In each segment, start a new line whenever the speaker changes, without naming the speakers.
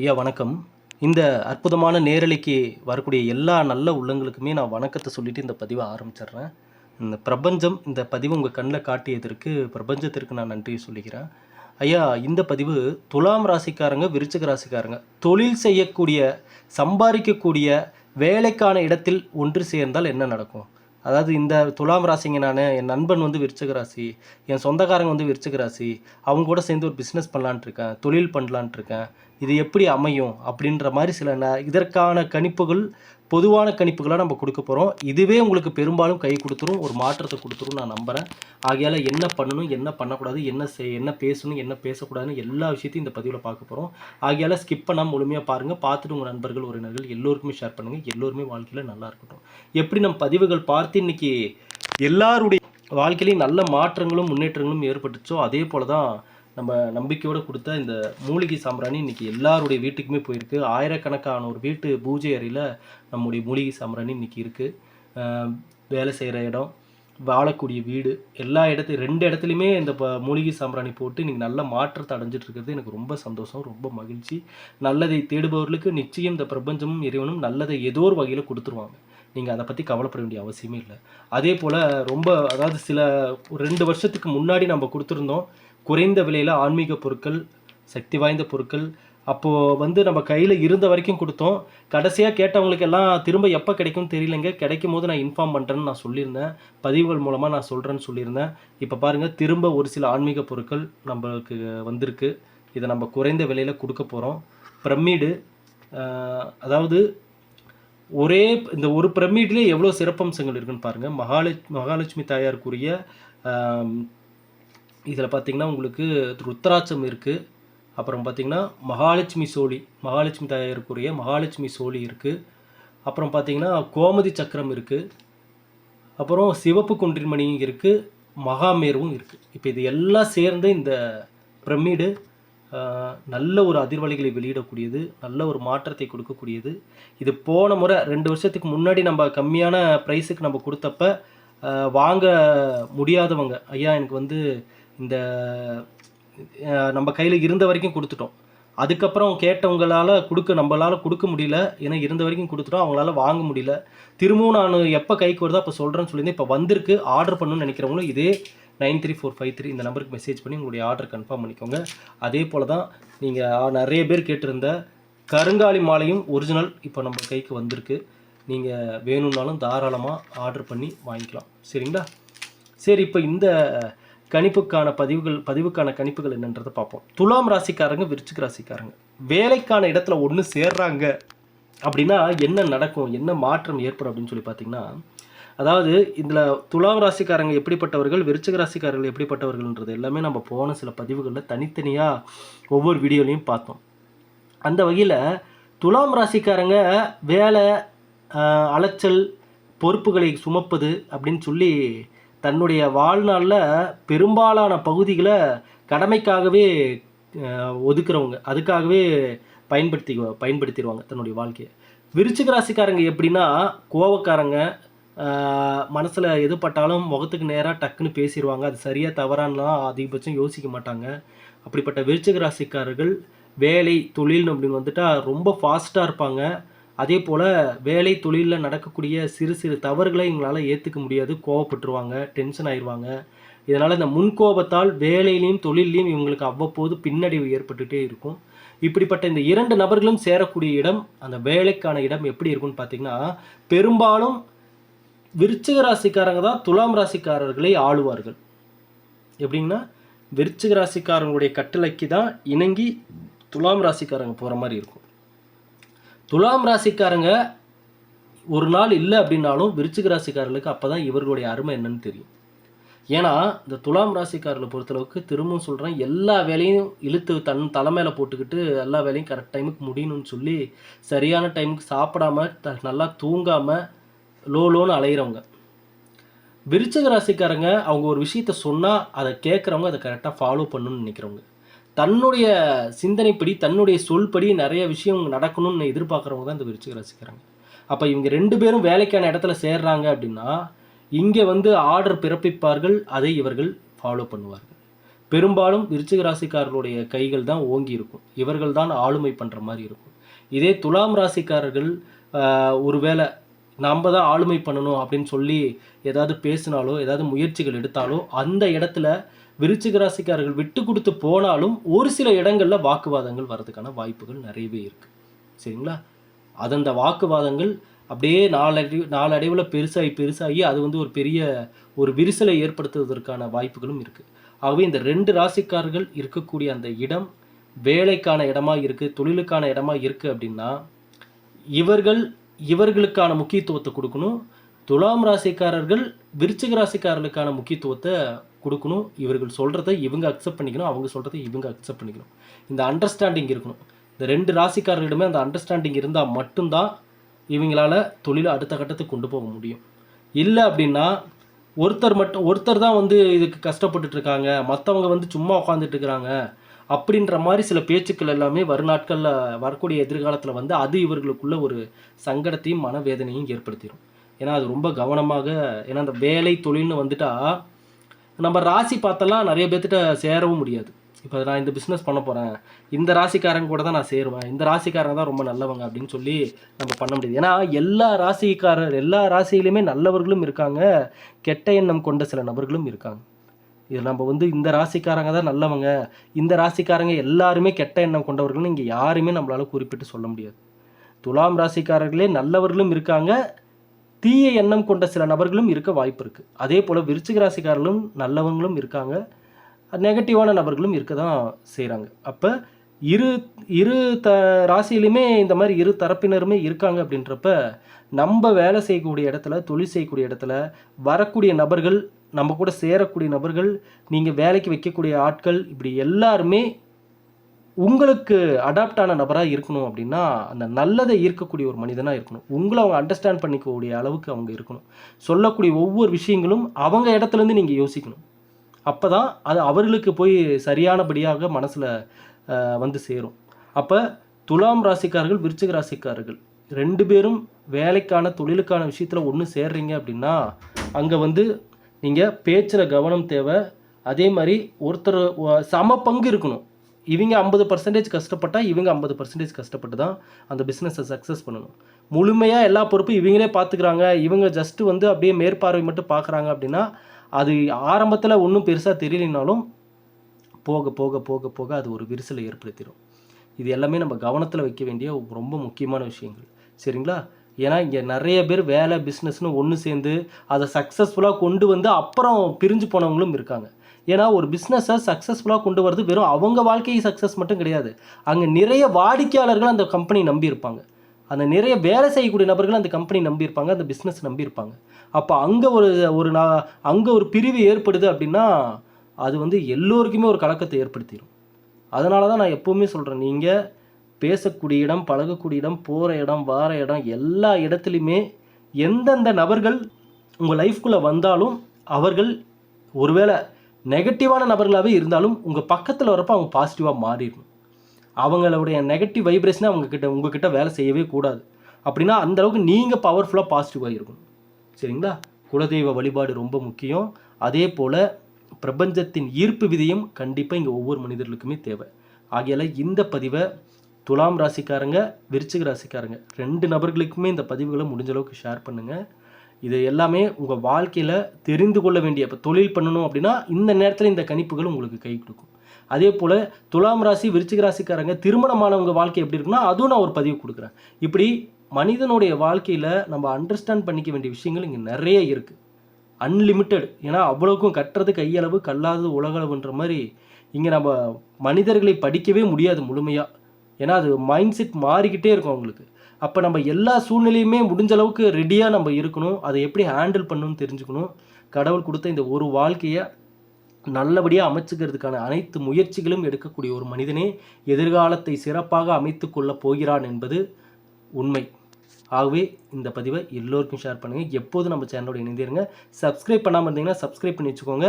ஐயா வணக்கம். இந்த அற்புதமான நேரலைக்கு வரக்கூடிய எல்லா நல்ல உள்ளங்களுக்குமே நான் வணக்கத்தை சொல்லிவிட்டு இந்த பதிவை ஆரம்பிச்சிடுறேன். இந்த பிரபஞ்சம் இந்த பதிவு உங்கள் கண்ணில் காட்டியதற்கு பிரபஞ்சத்திற்கு நான் நன்றி சொல்லிக்கிறேன் ஐயா இந்த பதிவு துலாம் ராசிக்காரங்க விருச்சிக ராசிக்காரங்க தொழில் செய்யக்கூடிய சம்பாதிக்கக்கூடிய வேலைக்கான இடத்தில் ஒன்று சேர்ந்தால் என்ன நடக்கும்? அதாவது இந்த துலாம் ராசிங்க நான் என் நண்பன் வந்து விருச்சிக ராசி என் சொந்தக்காரங்க வந்து விருச்சிக ராசி அவங்க கூட சேர்ந்து ஒரு பிஸ்னஸ் பண்ணலான்ட்டு இருக்கேன் தொழில் பண்ணலான்ட்டு இருக்கேன். இது எப்படி அமையும் அப்படின்ற மாதிரி சில ந இதற்கான கணிப்புகள் பொதுவான கணிப்புகளாக நம்ம கொடுக்க போகிறோம் இதுவே உங்களுக்கு பெரும்பாலும் கை கொடுத்துரும் ஒரு மாற்றத்தை கொடுத்துரும் நான் நம்புகிறேன் ஆகையால் என்ன பண்ணணும் என்ன பண்ணக்கூடாது என்ன செய் என்ன பேசணும் என்ன பேசக்கூடாதுன்னு எல்லா விஷயத்தையும் இந்த பதிவில் பார்க்க போகிறோம் ஆகையால் ஸ்கிப் பண்ணாமல் முழுமையாக பாருங்கள் பார்த்துட்டு உங்கள் நண்பர்கள் உறவினர்கள் எல்லோருக்குமே ஷேர் பண்ணுங்கள் எல்லோருமே வாழ்க்கையில் நல்லா இருக்கட்டும். எப்படி நம்ம பதிவுகள் பார்த்து இன்னைக்கு எல்லாருடைய வாழ்க்கையிலையும் நல்ல மாற்றங்களும் முன்னேற்றங்களும் ஏற்பட்டுச்சோ அதே போல் தான் நம்ம நம்பிக்கையோடு கொடுத்த இந்த மூலிகை சாம்பிராணி இன்றைக்கி எல்லாருடைய வீட்டுக்குமே போயிருக்கு. ஆயிரக்கணக்கான ஒரு வீட்டு பூஜை அறையில் நம்முடைய மூலிகை சாம்பிராணி இன்னைக்கு இருக்குது வேலை செய்கிற இடம் வாழக்கூடிய வீடு எல்லா இடத்து ரெண்டு இடத்துலையுமே இந்த ப மூலிகை சாம்பிராணி போட்டு இன்றைக்கி நல்ல மாற்றத்தை அடைஞ்சிட்டு இருக்கிறது. எனக்கு ரொம்ப சந்தோஷம் ரொம்ப மகிழ்ச்சி. நல்லதை தேடுபவர்களுக்கு நிச்சயம் இந்த பிரபஞ்சமும் இறைவனும் நல்லதை ஏதோ ஒரு வகையில் கொடுத்துருவாங்க. நீங்கள் அதை பற்றி கவலைப்பட வேண்டிய அவசியமே இல்லை. அதே போல் ரொம்ப அதாவது சில ரெண்டு வருஷத்துக்கு முன்னாடி நம்ம கொடுத்துருந்தோம். குறைந்த விலையில் ஆன்மீக பொருட்கள் சக்தி வாய்ந்த பொருட்கள் அப்போது வந்து நம்ம கையில் இருந்த வரைக்கும் கொடுத்தோம். கடைசியாக கேட்டவங்களுக்கு எல்லாம் திரும்ப எப்போ கிடைக்கும்னு தெரியலங்க. கிடைக்கும் போது நான் இன்ஃபார்ம் பண்ணுறேன்னு நான் சொல்லியிருந்தேன். பதிவுகள் மூலமாக நான் சொல்கிறேன்னு சொல்லியிருந்தேன். இப்போ பாருங்கள் திரும்ப ஒரு சில ஆன்மீக பொருட்கள் நம்மளுக்கு வந்திருக்கு. இதை நம்ம குறைந்த விலையில் கொடுக்க போகிறோம் பிரமிடு அதாவது ஒரே இந்த ஒரு பிரமிட்லேயே எவ்வளோ சிறப்பம்சங்கள் இருக்குன்னு பாருங்கள் மகாலட்சுமி மகாலட்சுமி தாயாருக்குரிய இதில் பார்த்தீங்கன்னா உங்களுக்கு ருத்ராட்சம் இருக்குது அப்புறம் பார்த்திங்கன்னா மகாலட்சுமி சோழி மகாலட்சுமி தாயாருக்குரிய மகாலட்சுமி சோழி இருக்குது அப்புறம் பார்த்தீங்கன்னா கோமதி சக்கரம் இருக்குது அப்புறம் சிவப்பு குன்றின்மணியும் இருக்குது மகாமேருவும் இருக்குது இப்போ இது எல்லாம் சேர்ந்து இந்த பிரமிடு நல்ல ஒரு அதிர்வலைகளை வெளியிடக்கூடியது நல்ல ஒரு மாற்றத்தை கொடுக்கக்கூடியது. இது போன முறை ரெண்டு வருஷத்துக்கு முன்னாடி நம்ம கம்மியான ப்ரைஸுக்கு நம்ம கொடுத்தப்ப வாங்க முடியாதவங்க ஐயா எனக்கு வந்து இந்த நம்ம கையில் இருந்த வரைக்கும் கொடுத்துட்டோம். அதுக்கப்புறம் கேட்டவங்களால கொடுக்க நம்மளால் கொடுக்க முடியல. ஏன்னா இருந்த வரைக்கும் கொடுத்துட்டோம். அவங்களால வாங்க முடியல. திரும்பவும் நான் எப்போ கைக்கு வருதோ அப்போ சொல்கிறேன்னு சொல்லியிருந்தேன். இப்போ வந்திருக்கு. ஆர்டர் பண்ணணும்னு நினைக்கிறவங்களும் இதே nine three four five three இந்த நம்பருக்கு மெசேஜ் பண்ணி உங்களுடைய ஆர்டர் கன்ஃபார்ம் பண்ணிக்கோங்க. அதே போல் தான் நீங்கள் நிறைய பேர் கேட்டிருந்த கருங்காலி மாலையும் ஒரிஜினல் இப்போ நம்ம கைக்கு வந்திருக்கு. நீங்கள் வேணும்னாலும் தாராளமாக ஆர்டர் பண்ணி வாங்கிக்கலாம். சரிங்களா? சரி இப்போ இந்த கணிப்புக்கான பதிவுகள் பதிவுக்கான கணிப்புகள் என்னன்றதை பார்ப்போம். துலாம் ராசிக்காரங்க விருச்சிக ராசிக்காரங்க. வேலைக்கான இடத்துல ஒன்று சேர்றாங்க அப்படின்னா என்ன நடக்கும் என்ன மாற்றம் ஏற்படும் அப்படின்னு சொல்லி பார்த்தீங்கன்னா அதாவது இதில் துலாம் ராசிக்காரங்க எப்படிப்பட்டவர்கள் விருச்சிக ராசிக்காரர்கள் எப்படிப்பட்டவர்கள்ன்றது எல்லாமே நம்ம போன சில பதிவுகளில் தனித்தனியாக ஒவ்வொரு வீடியோலையும் பார்த்தோம். அந்த வகையில் துலாம் ராசிக்காரங்க வேலை அலைச்சல் பொறுப்புகளை சுமப்பது அப்படின்னு சொல்லி தன்னுடைய வாழ்நாளில் பெரும்பாலான பகுதிகளை கடமைக்காகவே ஒதுக்குறவங்க. அதுக்காகவே பயன்படுத்தி பயன்படுத்திடுவாங்க தன்னுடைய வாழ்க்கையை. விருச்சிக ராசிக்காரங்க எப்படின்னா கோவக்காரங்க மனசில் எது பட்டாலும் முகத்துக்கு நேராக டக்குன்னு பேசிடுவாங்க. அது சரியாக தவறானலாம் அதிகபட்சம் யோசிக்க மாட்டாங்க. அப்படிப்பட்ட விருச்சிக ராசிக்காரர்கள் வேலை தொழில் அப்படின்னு வந்துட்டால் ரொம்ப ஃபாஸ்ட்டாக இருப்பாங்க. அதே போல் வேலை தொழிலில் நடக்கக்கூடிய சிறு சிறு தவறுகளை எங்களால் ஏற்றுக்க முடியாது. கோவப்பட்டுருவாங்க டென்ஷன் ஆயிடுவாங்க இதனால் இந்த முன்கோபத்தால் வேலையிலையும் தொழிலையும் இவங்களுக்கு அவ்வப்போது பின்னடைவு ஏற்பட்டுகிட்டே இருக்கும். இப்படிப்பட்ட இந்த இரண்டு நபர்களும் சேரக்கூடிய இடம் அந்த வேலைக்கான இடம் எப்படி இருக்கும்னு பார்த்தீங்கன்னா பெரும்பாலும் விருச்சிக ராசிக்காரங்க தான் துலாம் ராசிக்காரர்களை ஆளுவார்கள். எப்படின்னா விருச்சிக ராசிக்காரங்களுடைய கட்டளைக்கு தான் இணங்கி துலாம் ராசிக்காரங்க போகிற மாதிரி இருக்கும். துலாம் ராசிக்காரங்க ஒரு நாள் இல்லை அப்படின்னாலும் விருச்சிக ராசிக்காரர்களுக்கு அப்போ தான் இவர்களுடைய அருமை என்னன்னு தெரியும். ஏன்னா இந்த துலாம் ராசிக்காரர்களை பொறுத்தளவுக்கு திரும்பவும் சொல்கிறேன் எல்லா வேலையும் இழுத்து தன் தலைமையில் போட்டுக்கிட்டு எல்லா வேலையும் கரெக்ட் டைமுக்கு முடியணும்னு சொல்லி சரியான டைமுக்கு சாப்பிடாம த நல்லா தூங்காமல் லோ லோன்னு அலையிறவங்க. விருச்சிக ராசிக்காரங்க அவங்க ஒரு விஷயத்த சொன்னால் அதை கேட்குறவங்க அதை கரெக்டாக ஃபாலோ பண்ணணும்னு நினைக்கிறவங்க. தன்னுடைய சிந்தனைப்படி தன்னுடைய சொல்படி நிறைய விஷயம் நடக்கணும்னு எதிர்பார்க்குறவங்க தான் இந்த விருச்சிக ராசிக்காரங்க. அப்போ இவங்க ரெண்டு பேரும் வேலைக்கான இடத்துல சேர்றாங்க அப்படின்னா இங்கே வந்து ஆர்டர் பிறப்பிப்பார்கள் அதை இவர்கள் ஃபாலோ பண்ணுவார்கள். பெரும்பாலும் விருச்சிக ராசிக்காரர்களுடைய கைகள் தான் ஓங்கி இருக்கும். இவர்கள் தான் ஆளுமை பண்ணுற மாதிரி இருக்கும். இதே துலாம் ராசிக்காரர்கள் ஒருவேளை நம்ம தான் ஆளுமை பண்ணணும் அப்படின்னு சொல்லி ஏதாவது பேசினாலோ ஏதாவது முயற்சிகள் எடுத்தாலோ அந்த இடத்துல விருச்சிக ராசிக்காரர்கள் விட்டு கொடுத்து போனாலும் ஒரு சில இடங்களில் வாக்குவாதங்கள் வர்றதுக்கான வாய்ப்புகள் நிறையவே இருக்குது சரிங்களா? அது அந்த வாக்குவாதங்கள் அப்படியே நாளடி நாளடைவில் பெருசாகி பெருசாகி அது வந்து ஒரு பெரிய ஒரு விரிசலை ஏற்படுத்துவதற்கான வாய்ப்புகளும் இருக்குது ஆகவே இந்த ரெண்டு ராசிக்காரர்கள் இருக்கக்கூடிய அந்த இடம் வேலைக்கான இடமா இருக்குது தொழிலுக்கான இடமா இருக்குது அப்படின்னா இவர்கள் இவர்களுக்கான முக்கியத்துவத்தை கொடுக்கணும். துலாம் ராசிக்காரர்கள் விருச்சிக ராசிக்காரர்களுக்கான முக்கியத்துவத்தை கொடுக்கணும். இவர்கள் சொல்கிறத இவங்க அக்செப்ட் பண்ணிக்கணும். அவங்க சொல்கிறத இவங்க அக்செப்ட் பண்ணிக்கணும். இந்த அண்டர்ஸ்டாண்டிங் இருக்கணும். இந்த ரெண்டு ராசிக்காரர்களிடமே அந்த அண்டர்ஸ்டாண்டிங் இருந்தால் மட்டும்தான் இவங்களால தொழிலை அடுத்த கட்டத்துக்கு கொண்டு போக முடியும். இல்லை அப்படின்னா ஒருத்தர் மட்டும் ஒருத்தர் தான் வந்து இதுக்கு கஷ்டப்பட்டுட்டு இருக்காங்க. மற்றவங்க வந்து சும்மா உட்காந்துட்டு இருக்கிறாங்க. அப்படின்ற மாதிரி சில பேச்சுக்கள் எல்லாமே வருநாட்களில் வரக்கூடிய எதிர்காலத்தில் வந்து அது இவர்களுக்குள்ள ஒரு சங்கடத்தையும் மனவேதனையும் ஏற்படுத்திடும் ஏன்னா அது ரொம்ப கவனமாக ஏன்னா அந்த வேலை தொழில்னு வந்துட்டா நம்ம ராசி பார்த்தெல்லாம் நிறைய பேர்த்திட்ட சேரவும் முடியாது. இப்போ நான் இந்த பிஸ்னஸ் பண்ண போகிறேன் இந்த ராசிக்காரங்க கூட தான் நான் சேருவேன். இந்த ராசிக்காரங்க தான் ரொம்ப நல்லவங்க அப்படின்னு சொல்லி நம்ம பண்ண முடியாது. ஏன்னா எல்லா ராசிக்காரர் எல்லா ராசியிலையுமே நல்லவர்களும் இருக்காங்க. கெட்ட எண்ணம் கொண்ட சில நபர்களும் இருக்காங்க. இது நம்ம வந்து இந்த ராசிக்காரங்க தான் நல்லவங்க. இந்த ராசிக்காரங்க எல்லாருமே கெட்ட எண்ணம் கொண்டவர்கள்னு இங்கே யாருமே நம்மளால் குறிப்பிட்டு சொல்ல முடியாது. துலாம் ராசிக்காரர்களே நல்லவர்களும் இருக்காங்க. தீய எண்ணம் கொண்ட சில நபர்களும் இருக்க வாய்ப்பு இருக்குது அதே போல் விருச்சிக ராசிக்காரர்களும் நல்லவங்களும் இருக்காங்க. நெகட்டிவான நபர்களும் இருக்க தான் செய்கிறாங்க அப்போ இரு இரு த ராசியிலுமே இந்த மாதிரி இரு தரப்பினருமே இருக்காங்க அப்படின்றப்ப நம்ம வேலை செய்யக்கூடிய இடத்துல தொழில் செய்யக்கூடிய இடத்துல வரக்கூடிய நபர்கள் நம்ம கூட சேரக்கூடிய நபர்கள் நீங்கள் வேலைக்கு வைக்கக்கூடிய ஆட்கள் இப்படி எல்லாருமே உங்களுக்கு அடாப்ட் ஆன நபராக இருக்கணும் அப்படின்னா அந்த நல்லதை ஈர்க்கக்கூடிய ஒரு மனிதனாக இருக்கணும். உங்களை அவங்க அண்டர்ஸ்டாண்ட் பண்ணிக்கக்கூடிய அளவுக்கு அவங்க இருக்கணும். சொல்லக்கூடிய ஒவ்வொரு விஷயங்களும் அவங்க இடத்துலேருந்து நீங்கள் யோசிக்கணும். அப்போ தான் அது அவர்களுக்கு போய் சரியானபடியாக மனசில் வந்து சேரும். அப்போ துலாம் ராசிக்காரர்கள் விருச்சிக ராசிக்காரர்கள் ரெண்டு பேரும் வேலைக்கான தொழிலுக்கான விஷயத்தில் ஒன்று சேர்றீங்க அப்படின்னா அங்கே வந்து நீங்கள் பேச்சில் கவனம் தேவை. அதே மாதிரி ஒருத்தர் சம பங்கு இருக்கணும். இவங்க ஐம்பது பர்சன்டேஜ் கஷ்டப்பட்டால் இவங்க ஐம்பது பர்சன்டேஜ் கஷ்டப்பட்டு தான் அந்த பிஸ்னஸை சக்ஸஸ் பண்ணணும். முழுமையாக எல்லா பொறுப்பும் இவங்களே பார்த்துக்கிறாங்க இவங்க ஜஸ்ட்டு வந்து அப்படியே மேற்பார்வை மட்டும் பார்க்குறாங்க அப்படின்னா அது ஆரம்பத்தில் ஒன்றும் பெருசாக தெரியலனாலும் போக போக போக போக அது ஒரு விரிசலை ஏற்படுத்திடும் இது எல்லாமே நம்ம கவனத்தில் வைக்க வேண்டிய ரொம்ப முக்கியமான விஷயங்கள். சரிங்களா? ஏன்னா இங்கே நிறைய பேர் வேலை பிஸ்னஸ்னு ஒன்று சேர்ந்து அதை சக்ஸஸ்ஃபுல்லாக கொண்டு வந்து அப்புறம் பிரிஞ்சு போனவங்களும் இருக்காங்க. ஏன்னா ஒரு பிஸ்னஸை சக்ஸஸ்ஃபுல்லாக கொண்டு வரது வெறும் அவங்க வாழ்க்கையை சக்ஸஸ் மட்டும் கிடையாது. அங்கே நிறைய வாடிக்கையாளர்கள் அந்த கம்பெனி நம்பியிருப்பாங்க அந்த நிறைய வேலை செய்யக்கூடிய நபர்கள் அந்த கம்பெனி நம்பியிருப்பாங்க அந்த பிஸ்னஸ் நம்பியிருப்பாங்க அப்போ அங்கே ஒரு ஒரு நான் அங்கே ஒரு பிரிவு ஏற்படுது அப்படின்னா அது வந்து எல்லோருக்குமே ஒரு கலக்கத்தை ஏற்படுத்திடும் அதனால தான் நான் எப்போவுமே சொல்கிறேன் நீங்கள் பேசக்கூடிய இடம் பழகக்கூடிய இடம் போகிற இடம் வார இடம் எல்லா இடத்துலையுமே எந்தெந்த நபர்கள் உங்கள் லைஃப்குள்ளே வந்தாலும் அவர்கள் ஒருவேளை நெகட்டிவான நபர்களாகவே இருந்தாலும் உங்கள் பக்கத்தில் வரப்போ அவங்க பாசிட்டிவாக மாறிடணும். அவங்களுடைய நெகட்டிவ் வைப்ரேஷனை அவங்கக்கிட்ட உங்ககிட்ட வேலை செய்யவே கூடாது. அப்படின்னா அந்தளவுக்கு நீங்கள் பவர்ஃபுல்லாக பாசிட்டிவாக இருக்கணும் சரிங்களா? குலதெய்வ வழிபாடு ரொம்ப முக்கியம். அதே போல் பிரபஞ்சத்தின் ஈர்ப்பு விதியும் கண்டிப்பாக இங்கே ஒவ்வொரு மனிதர்களுக்குமே தேவை. ஆகையால் இந்த பதிவை துலாம் ராசிக்காரங்க விருச்சிக ராசிக்காரங்க ரெண்டு நபர்களுக்குமே இந்த பதிவுகளை முடிஞ்ச அளவுக்கு ஷேர் பண்ணுங்கள் இது எல்லாமே உங்கள் வாழ்க்கையில் தெரிந்து கொள்ள வேண்டிய இப்போ தொழில் பண்ணணும் அப்படின்னா இந்த நேரத்தில் இந்த கணிப்புகள் உங்களுக்கு கை கொடுக்கும். அதே போல் துலாம் ராசி விருச்சிக ராசிக்காரங்க திருமணமானவங்க வாழ்க்கை எப்படி இருக்குன்னா அதுவும் நான் ஒரு பதிவு கொடுக்குறேன். இப்படி மனிதனுடைய வாழ்க்கையில் நம்ம அண்டர்ஸ்டாண்ட் பண்ணிக்க வேண்டிய விஷயங்கள் இங்கே நிறைய இருக்குது அன்லிமிட்டெட் ஏன்னா அவ்வளோக்கும் கட்டுறது கையளவு கல்லாதது உலகளவுன்ற மாதிரி இங்கே நம்ம மனிதர்களை படிக்கவே முடியாது முழுமையாக ஏன்னா அது மைண்ட் செட் மாறிக்கிட்டே இருக்கும் அவங்களுக்கு. அப்போ நம்ம எல்லா சூழ்நிலையுமே முடிஞ்ச அளவுக்கு ரெடியாக நம்ம இருக்கணும். அதை எப்படி ஹேண்டில் பண்ணணும்னு தெரிஞ்சுக்கணும். கடவுள் கொடுத்த இந்த ஒரு வாழ்க்கையை நல்லபடியாக அமைச்சுக்கிறதுக்கான அனைத்து முயற்சிகளும் எடுக்கக்கூடிய ஒரு மனிதனே எதிர்காலத்தை சிறப்பாக அமைத்து கொள்ளப் போகிறான் என்பது உண்மை. ஆகவே இந்த பதிவை எல்லோருக்கும் ஷேர் பண்ணுங்கள் எப்போதும் நம்ம சேனலோட இணைந்திருங்க. சப்ஸ்கிரைப் பண்ணாமல் இருந்தீங்கன்னா சப்ஸ்கிரைப் பண்ணி வச்சுக்கோங்க.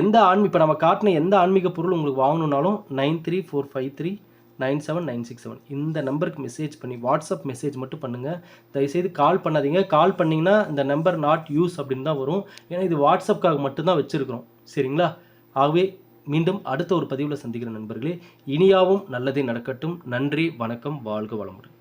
எந்த ஆன்மீ இப்போ நம்ம காட்டின எந்த ஆன்மீக பொருள் உங்களுக்கு வாங்கணுன்னாலும் nine three four five three nine seven nine six seven. இந்த நம்பருக்கு மெசேஜ் பண்ணி வாட்ஸ்அப் மெசேஜ் மட்டும் பண்ணுங்கள் தயவுசெய்து கால் பண்ணாதீங்க. கால் பண்ணிங்கன்னா இந்த நம்பர் நாட் யூஸ் அப்படின்னு தான் வரும். ஏன்னா இது வாட்ஸ்அப்புக்காக மட்டும்தான் வச்சுருக்கிறோம். சரிங்களா? ஆகவே மீண்டும் அடுத்த ஒரு பதிவில் சந்திக்கிற நண்பர்களே இனியாவும் நல்லதே நடக்கட்டும். நன்றி வணக்கம் வாழ்க வளமுடன்.